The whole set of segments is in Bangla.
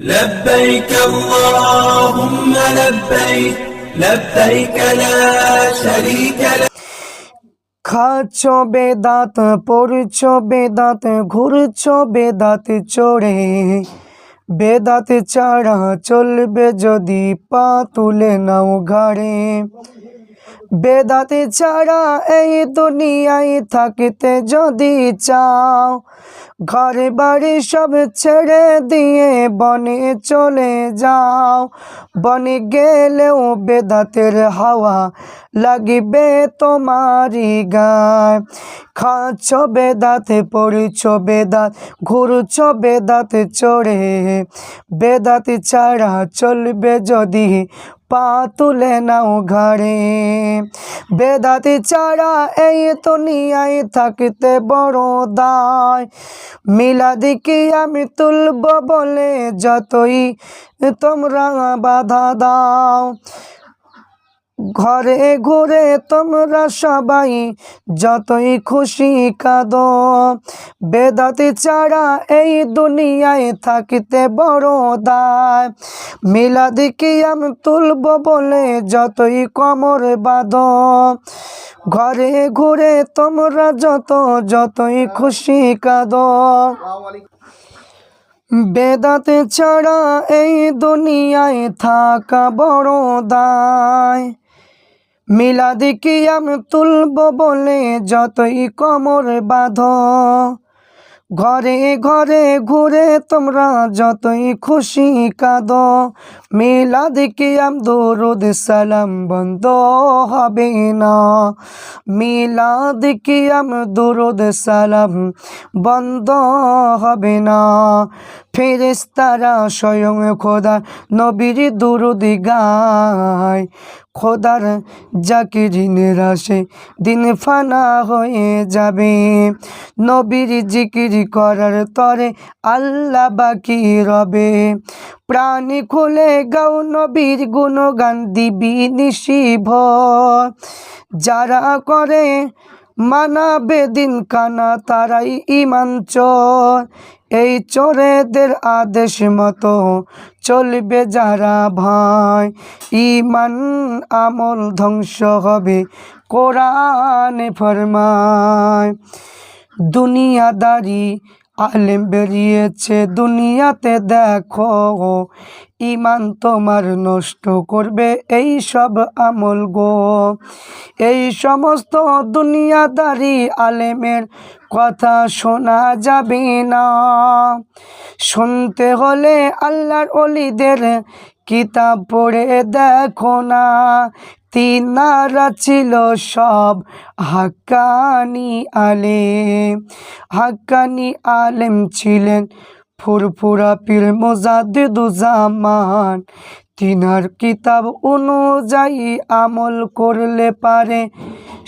لبيك اللهم لبيك لبيك لا شريك لك খাচ্ছ বেদাত পড়ছ বেদাত ঘুরছ বেদাত চড়ে বেদাত ছাড়া চলবে যদি পা তুলে নাও ঘাড়ে বেদাত ছাড়া এই দুনিয়ায় থাকতে যদি চাও ঘরে বাড়ি সব ছেড়ে দিয়ে বনে চলে যাও। বনে গেলেও বেদাতের হাওয়া লাগিবে তোমারই গায়। খাচ্ছ বেদাতে, পড়ছ বেদাত, ঘুরছ বেদাতে চড়ে। বেদাত ছাড়া চলবে যদি পা তুলে নাও ঘাড়ে। বেদাতি চারা এই দুনিয়ায় থাকিতে বড় দায়। মিলাদি কি আমি তুলব বলে যতই তোমরা বাধা দাও। ঘরে ঘুরে তোমরা সবাই যতই খুশি কাঁদো। বেদাতি ছাড়া এই দুনিয়ায় থাকিতে বড় দায়। মিলাদি কিয়াম তুলব বলে যতই কমর বাঁধো। ঘরে ঘুরে তোমরা যত, যতই খুশি কাঁদো। বেদাতে ছাড়া এই দুনিয়ায় থাকা বড় দায়। মিলাদি কিয়াম তুলব বলে যতই কমর বাঁধ? ঘরে ঘরে ঘুরে তোমরা যতই খুশি কাঁদ। মিলাদ কিয়াম দরুদ সালাম বন্ধ হবে না? মিলাদ কিয়াম দরুদ সালাম বন্ধ হবে না? ফেরেস্তারা স্বয়ং খোদা নবীর দুরুদি গায়। খোদার জাকিরিনের আসে দিন ফানা হয়ে যাবে। নবীর জিকির করার তরে আল্লাহ বাকি রবে। প্রাণী খুলে গাও নবীর গুণগান, দিবি নিশিভ। যারা করে মানাবে দিন কানা তারাই ইমান চোর। এই চোরেদের আদেশ মতো চলবে যারা ভাই। ইমান আমল, ধ্বংস হবে, কোরআনে ফরমায়। দুনিয়াদারি আলেম বেরিয়েছে, দুনিয়াতে দেখো ইমান তোমার নষ্ট করবে, এই সব আমল গো। এই সমস্ত দুনিয়াদারি আলেমের কথা শোনা যাবে না। শুনতে হলে আল্লাহর অলিদের কিতাব পড়ে দেখো না। তিনারা ছিল সব হাক্কানি আলেম। হাক্কানি আলেম ছিলেন ফুরফুরা পীর মোজাদ্দুজামান তিনার কিতাব অনুযায়ী আমল করলে পারে,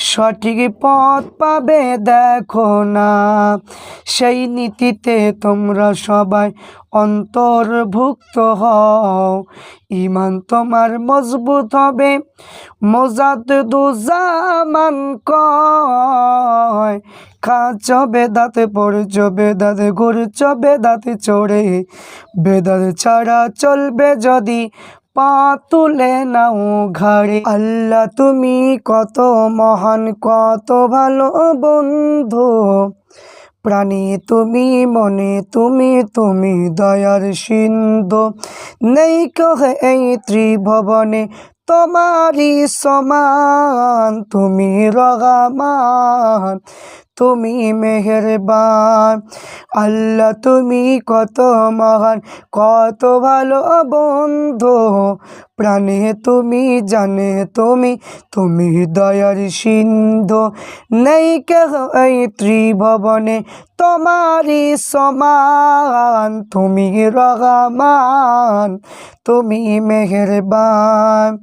সঠিক পথ পাবে দেখো না। সেই নীতিতে তোমরা সবাই অন্তর্ভুক্ত হও। ইমান তোমার মজবুত হবে মোজাদ্দুজামান কয়। খাচ্ছ বেদাতে পড়ছ বেদাতে ঘুরছ বেদাতে চড়ে। বেদাত ছাড়া চলবে যদি পা তুলে নাও ঘাড়ে। আল্লাহ তুমি কত মহান, কত ভালো বন্ধু। প্রাণী তুমি, মনে তুমি তুমি দয়ার সিন্ধু। নেই কহে এই ত্রিভবনে তোমারই সমান, তুমি রগামান। তুমি মেহেরবান। আল্লাহ, তুমি কত মহান, কত ভালো বন্ধু। প্রাণে তুমি, জানে তুমি তুমি দয়ার সিন্ধু। নেই কেহ এই ত্রিভবনে তোমারই সমান। তুমি রহমান, তুমি মেহেরবান।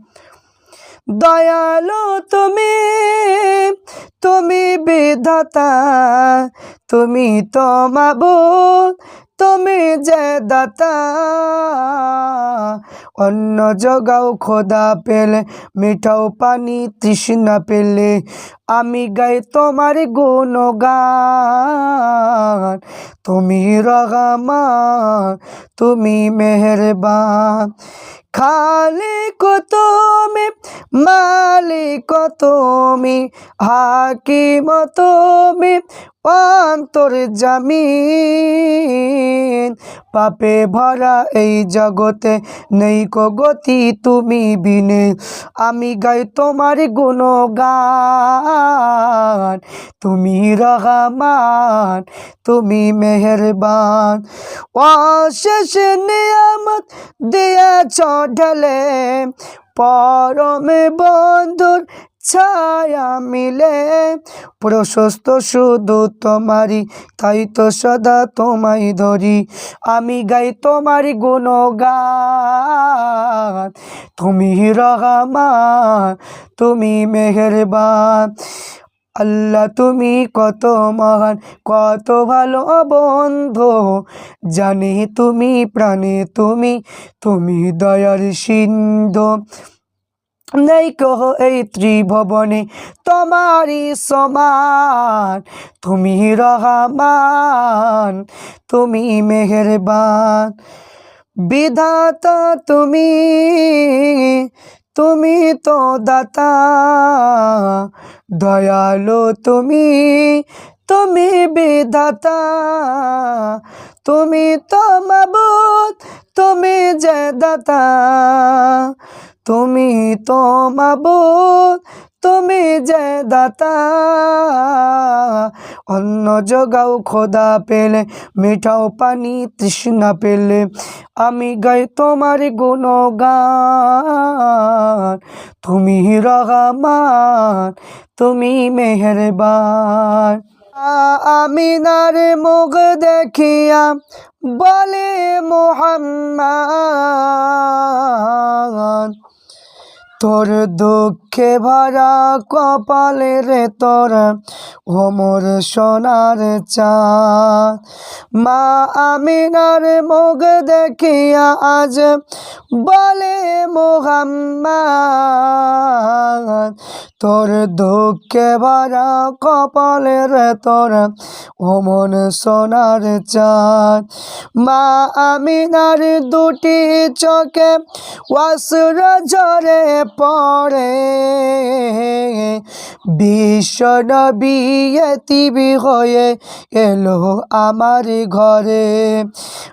দয়ালু তুমি তুমি বিধাতা তুমি তো মাবু তুমি যে দাতা। অন্য জগাও খোদা পেলে, মিঠাও পানি তৃষ্ণা পেলে। আমি গাই তোমার গুণগান, তুমি রহমান, তুমি মেহরবান। খালিক তুমি, মালিক তুমি, হাকিম তুমি, অন্তর জামিন। পাপে ভরা এই জগতে নেই কো গতি তুমি বিনে। আমি গাই তোমার গুণগান, তুমি রহমান, তুমি মেহরবান। অশেষ নিয়ামত দিয়েছ ঢলে, পরমে বন্ধুর ছায়া মিলে। প্রশস্ত শুধু তোমারই, তাই তো সদা তোমায় ধরি। আমি গাই তোমার গুণগান। তুমি রহমান, তুমি মেহেরবান। আল্লাহ, তুমি কত মহান, কত ভালো বন্ধু। জানি তুমি প্রাণে তুমি তুমি দয়ার সিন্ধু। নেই কহ এই ত্রিভুবনে, তোমারই সমান। তুমি রহমান, তুমি মেহেরবান। বিধাতা তুমি তুমি তো দাতা। দয়ালু তুমি তুমি বিধাতা। তুমি তো মাবুদ, তুমি যে দাতা। তুমি তো তুমি যে দাতা। অন্ন জগাও খোদা পেলে, মিঠাও পানি তৃষ্ণা পেলে। আমি গাই তোমার গুণগান। তুমি রহমান, তুমি মেহরবান। আমিনার মুখ দেখিয়া বলে মোহাম্মদ। তোর দুঃখে ভরা কপালে রে তোর ওমর সোনার চাঁদ। মা আমিনার মুখ দেখিয়া আজ বলে, মোহাম্মদ, তোর দুঃখে ভরা কপালে রে তোর ওমন সোনার চাঁদ। মা আমিনার দুটি চোখে ওয়াসুর ঝরে পড়ে। বিশ্ব নবী এতিবি হয়ে এলো আমার ঘরে।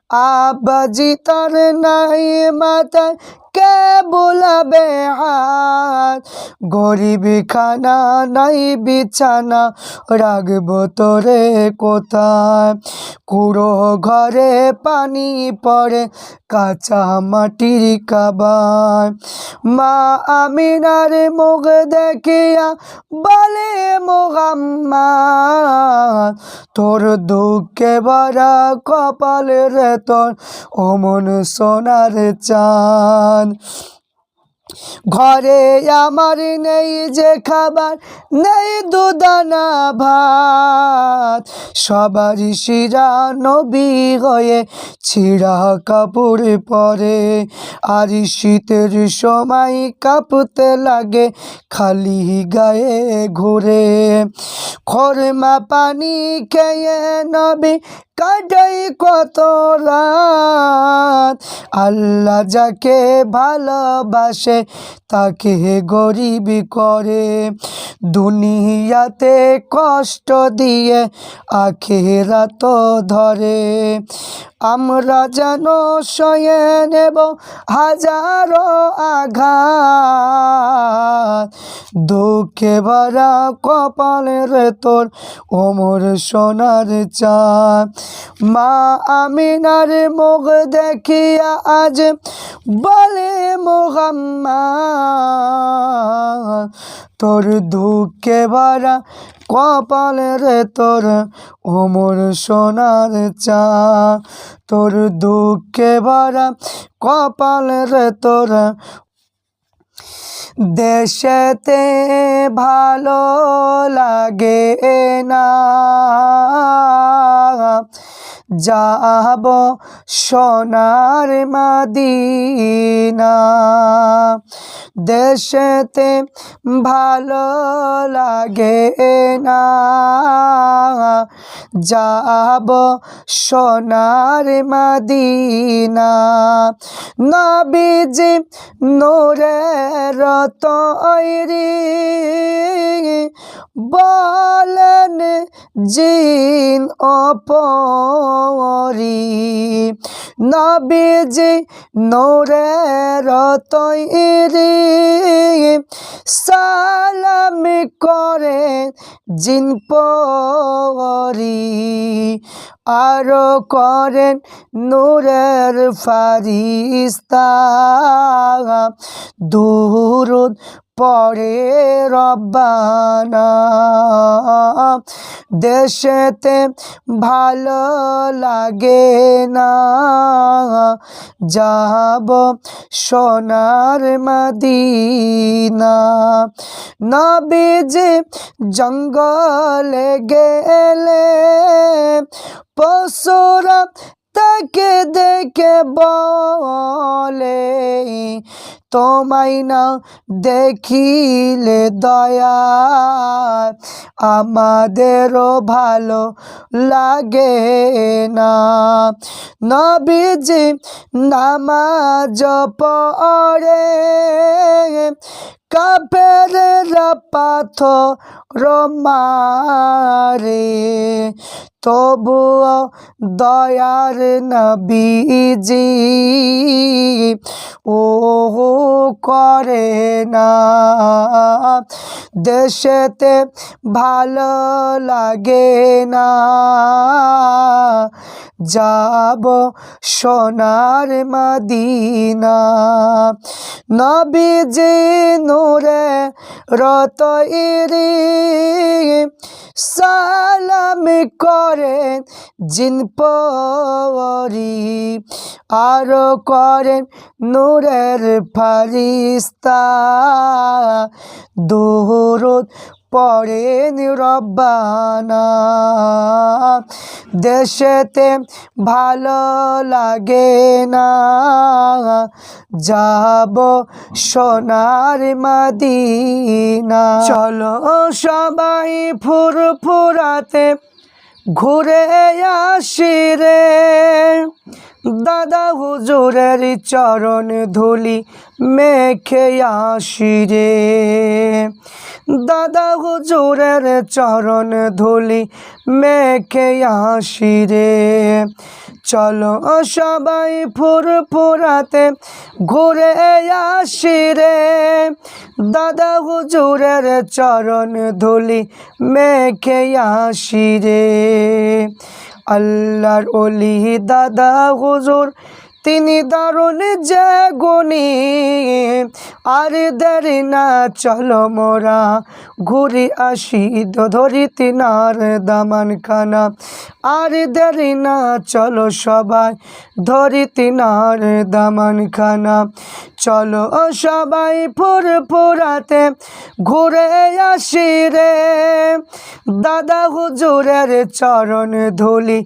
আব্বাজি তার নাই মাথায় কে বোলাবে হাত? গরিব খানা নাই বিছানা, রাখব তোরে কোথায়? কুড়ো ঘরে পানি পড়ে কাঁচা মাটির কাবার মা আমিনার মুখ দেখিয়া বলে, মোহাম্মদ, তোর দুঃখে ভরা কপালের তোর অমন সোনার চাঁদ। ঘরে আমার নেই যে খাবার, নেই দুদানা ভাত। সবারই শিরা নবী হয়ে ছিঁড়া কাপড় পরে, আর শীতের সময় কাঁপতে লাগে খালি গায়ে ঘুরে। খরমা পানি খেয়ে নবী কাটাই কত রাত। আল্লাহ যাকে ভালোবাসে, তাকে গরিব করে। দুনিয়াতে কষ্ট দিয়ে আখেরা তো ধরে। আমরা যেন সয়ে নেব হাজারো আঘাত। দুঃখে ভরা কপালের তোর ওমর সোনার চাঁদ। মা আমিনার মুখ দেখিয়া আজ বলে মোহাম্মদ তোর দুঃখে ভরা রে তোর ওমর সোনার চা। তোর দুঃখে ভরা রে তোর দেশেতে ভালো লাগে না। যাব সোনার মাদিনা। দেশেতে ভালো লাগে না। যাব সোনার মাদিনা। নবীজি নূরের তৈরি বলেন, জিন অপরি। নবীজি নূরের তৈরি সালাম করে জিন পরি আরও করেন নূরের ফারিস্তা। দুরুদ পরে রব্বানা। দেশেতে ভালো লাগে না। যাব সোনার মদিনা। নবীজি জঙ্গলে গেলে পশুরা তাকে দেখে বলে তোমায় না দেখিলে দয়া আমাদেরও ভালো লাগে না। নবীজি নামাজ পড়ে কাপের পাথর মারে তবুও দয়ার নবীজি ও করে না। দেশেতে ভালো লাগে না। যাব সোনার মদিনা। নবীজি নূরে রতইরি সালাম করেন জিন পরি, আরও করেন নূরের ফারিস্তা। দোহরত পড়েন রব্বানা। দেশেতে ভালো লাগে না। যাব সোনার মাদিনা। চলো সবাই ফুরফুরাতে ঘুরে আসি রে। দাদা হুজুরের চরণ ধুলি মেখে আসি রে। দাদা হুজুরের চরণ ধুলি মেখে আসি রে। চলো সবাই ফুরফুরাতে ঘুরে আসি রে। দাদা হুজুরের চরণ ধুলি মেখে আসি রে। আল্লাহর অলি দাদা হুজুর তিনি দারুণ যে গুণী। আর দেরি না, চলো মোরা ঘুরি আসি ধরি দামান খানা আর দেরি না, চলো সবাই ধরি দামান খানা চলো সবাই ফুরফুরাতে ঘুরে আসি রে। দাদা হুজুরের চরণ ধুলি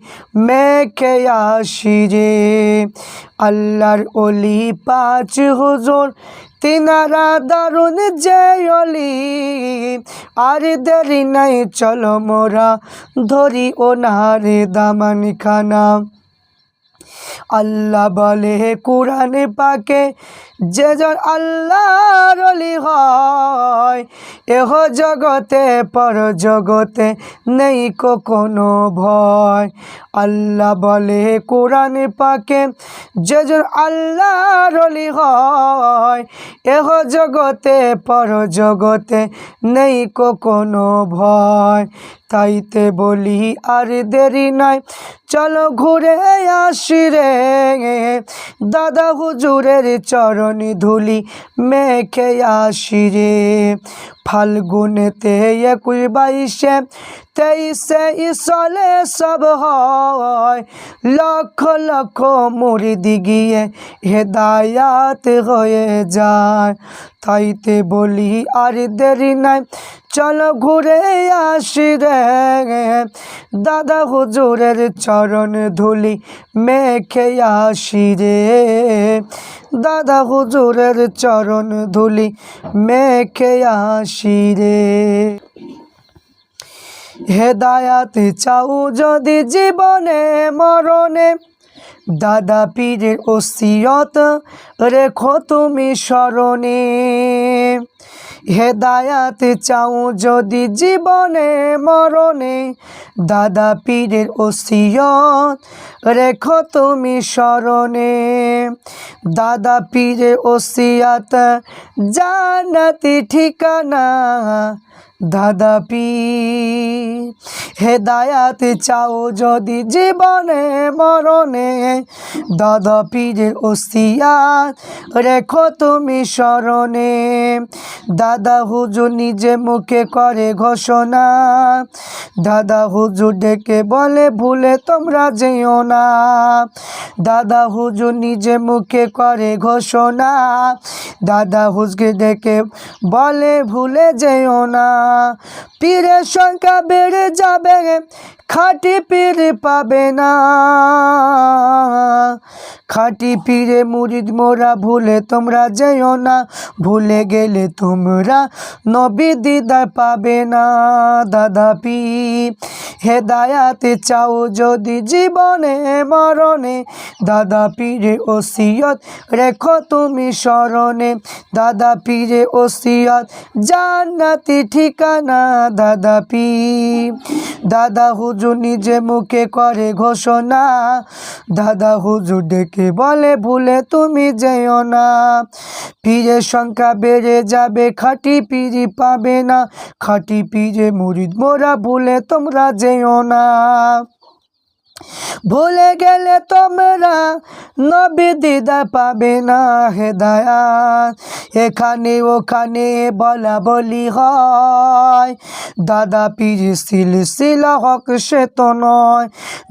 মেখে আসি রে। আল্লাহর অলি, পাঁচ হুজুর, তিনারা দারুণ যে অলি। আর দেরি নাই, চলো মোরা ধরি ওনার দামানি খানা আল্লাহ বলে, কোরআনে পাকে যে জন আল্লাহর অলি হয়, এহ জগতে পর জগতে নেই কোনো ভয়। আল্লাহ বলে, কোরআনে পাকে, যে জন আল্লাহর অলি হয়, এহ জগতে পর জগতে নেই কোনো ভয়। তাইতে বলি, আর দেরি নাই, চলো ঘুরে আসি রে। দাদা হুজুরের চরণ ধুলি মেখে আসিরে ফাল্গুনেতে একুশ বাইশে তেইশে ইসলে সব হয়। লক্ষ লক্ষ মুড়ি দিগিয়ে হেদায়াত হয়ে যায়। তাইতে বলি, আর দেরি নাই, চলো ঘুরে আসি রে। দাদা হুজুরের চরণ ধুলি মেখে আসি রে। দাদা হুজুরের চরণ ধুলি মেখে আসি রে। হেদায়াত চাও যদি জীবনে, মরণে দাদা পীরের ওসিয়ত রেখো তুমি স্মরণে। হেদায়াত চাও যদি জীবনে মরণে। দাদা পীরের ওসিয়ত রেখো তুমি স্মরণে। দাদা পীরের ওসিয়াত জানাতি ঠিকানা দাদা পীর, হেদায়াত চাও যদি জীবনে মরণে। দাদা পীরের ওসিয়াত রেখো তুমি স্মরণে। দাদা হুজুর নিজে মুখে করে ঘোষণা। দাদা হুজুর ডেকে বলে, ভুলে তোমরা যেও না। দাদা হুজুর নিজে মুখে করে ঘোষণা। দাদা হুজকে ডেকে বলে, ভুলে যেও না। পীরের সংখ্যা বেড়ে যাবে। খাঁটি পীর পাবে না। খাটি পীরে মুরিদ, মোরা ভুলে তোমরা যেও না। ভুলে গেলে তোমরা নবী দিদার পাবে না। দাদা পীর, হেদায়াত চাও যদি জীবনে মরণে। দাদা পীরে ওসিয়ত রেখো তুমি স্মরণে। দাদা পীরে ওসিয়ত জান্নাতি ঠিকানা। দাদা পীর, দাদা হুজুর নিজে মুখে করে ঘোষণা। দাদা হুজুর ডেকে বলে, ভুলে তুমি যেও না। পীরের সংখ্যা বেড়ে যাবে, খাটি পিড়ি পাবে না। খাটি পিড়ে মুরিদ মোরা, ভুলে তোমরা যেও না। ভুলে গেলে তোমরা নবী দিদা পাবে না হে হেদায়াত এখানে ওখানে বলা বলি হয়, দাদা পীরে সিলসিলা হক সে তো নয়।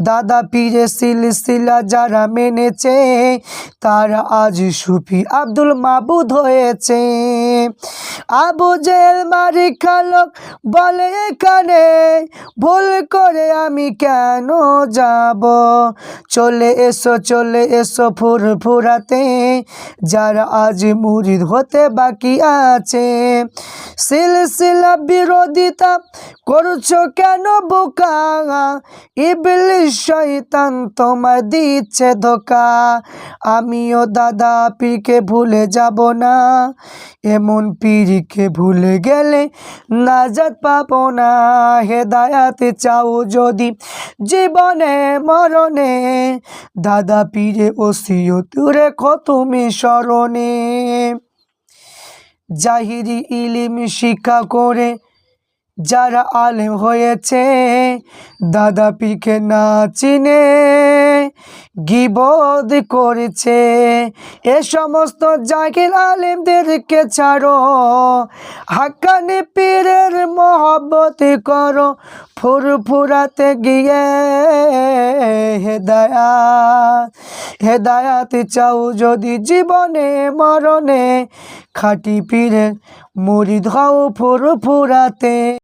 দাদা পীরে সিলসিলা যারা মেনেছে, তারা আজ সুফি আব্দুল মাবুদ হয়েছে। আবু জেল মারি খালক বলে এখানে, ভুল করে আমি কেন যাব। চলে এসো চলে এসো ফুর ফুরাতে। যারা আজ মুরিদ হতে বাকি আছে, সিলসিলা বিরোধিতা করছ কেন বোকা? ইবলিশ তোমার দিচ্ছে ধোকা। আমিও দাদা পীরকে ভুলে যাব না। এমন পীরকে ভুলে গেলে নাজাত পাবো না। হেদায়াত চাও যদি জীবনে। মরণে। দাদা পীরে ওসিও তুরে তুমি স্মরণে জাহিরি ইলিম শিক্ষা করে যারা আলেম হয়েছে, দাদা পিকে না চিনে গিবদ করেছে। এ সমস্ত জাহিল আলেমদেরকে ছাড়ো। হাক্কানি পীরের মহব্বত করো। ফুরফুরাতে গিয়ে হেদায়াত হেদায়াত চাও যদি জীবনে মরণে। খাটি পীরের মুরিদ হও ফুরফুরাতে।